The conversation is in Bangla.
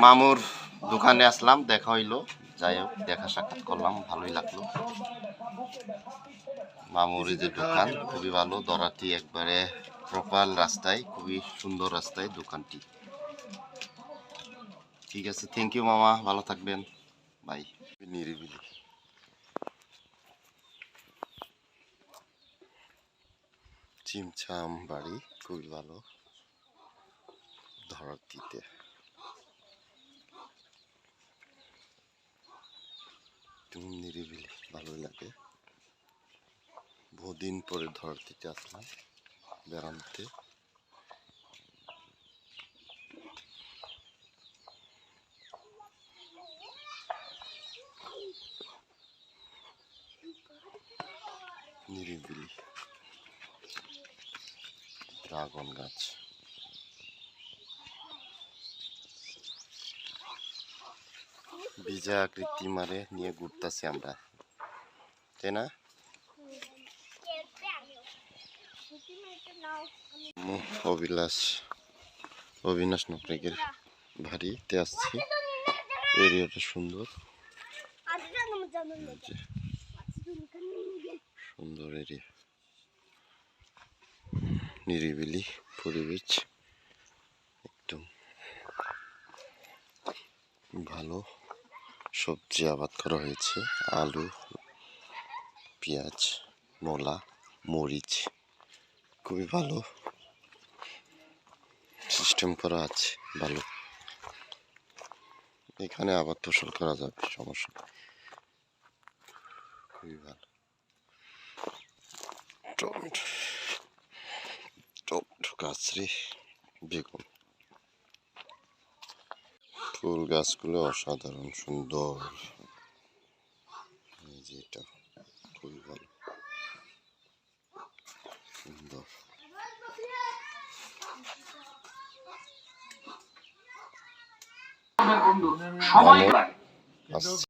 মামুর দোকানে আসলাম, দেখা হইল। যাই হোক, দেখা সাক্ষাৎ করলাম, ভালোই লাগল। মামুর যে দোকান, খুবই ভালো, দরাটি একবারে প্রপার রাস্তায়, খুবই সুন্দর রাস্তায় দোকানটি। ঠিক আছে থ্যাংক ইউ মামা, ভালো থাকবেন। বাই নিরিবিলি। চিমচাম বাড়ি, খুবই ভালো। ধরাতিতে একদম নিরিবিলি ভালোই লাগে বহুদিন পরে ধরাতিতে আসলাম, বেড়াতে। নিরিবিলি। ড্রাগন গাছ। বীজা আকৃতি মারে নিয়ে ঘুরতেছি আমরা। তাই না? অবিলাস অবিনাশ নকরেকের বাড়িতে আসছি। এরিয়াটা সুন্দর। সুন্দর এরিয়া। নিরিবিলি পরিবেশ, একদম ভালো। সবজি আবাদ করা হয়েছে, আলু পেঁয়াজ, মূলা, মরিচ, খুবই ভালো সিস্টেম করা আছে, ভালো। এখানে আবার ফসল করা যাবে, সমস্যা। খুবই ভালো। টমেটো টমেটো গাছ রে, বেগুন। ফুল গাছগুলো অসাধারণ, সুন্দর। এই যে এটা। খুবই ভালো। সুন্দর। সময়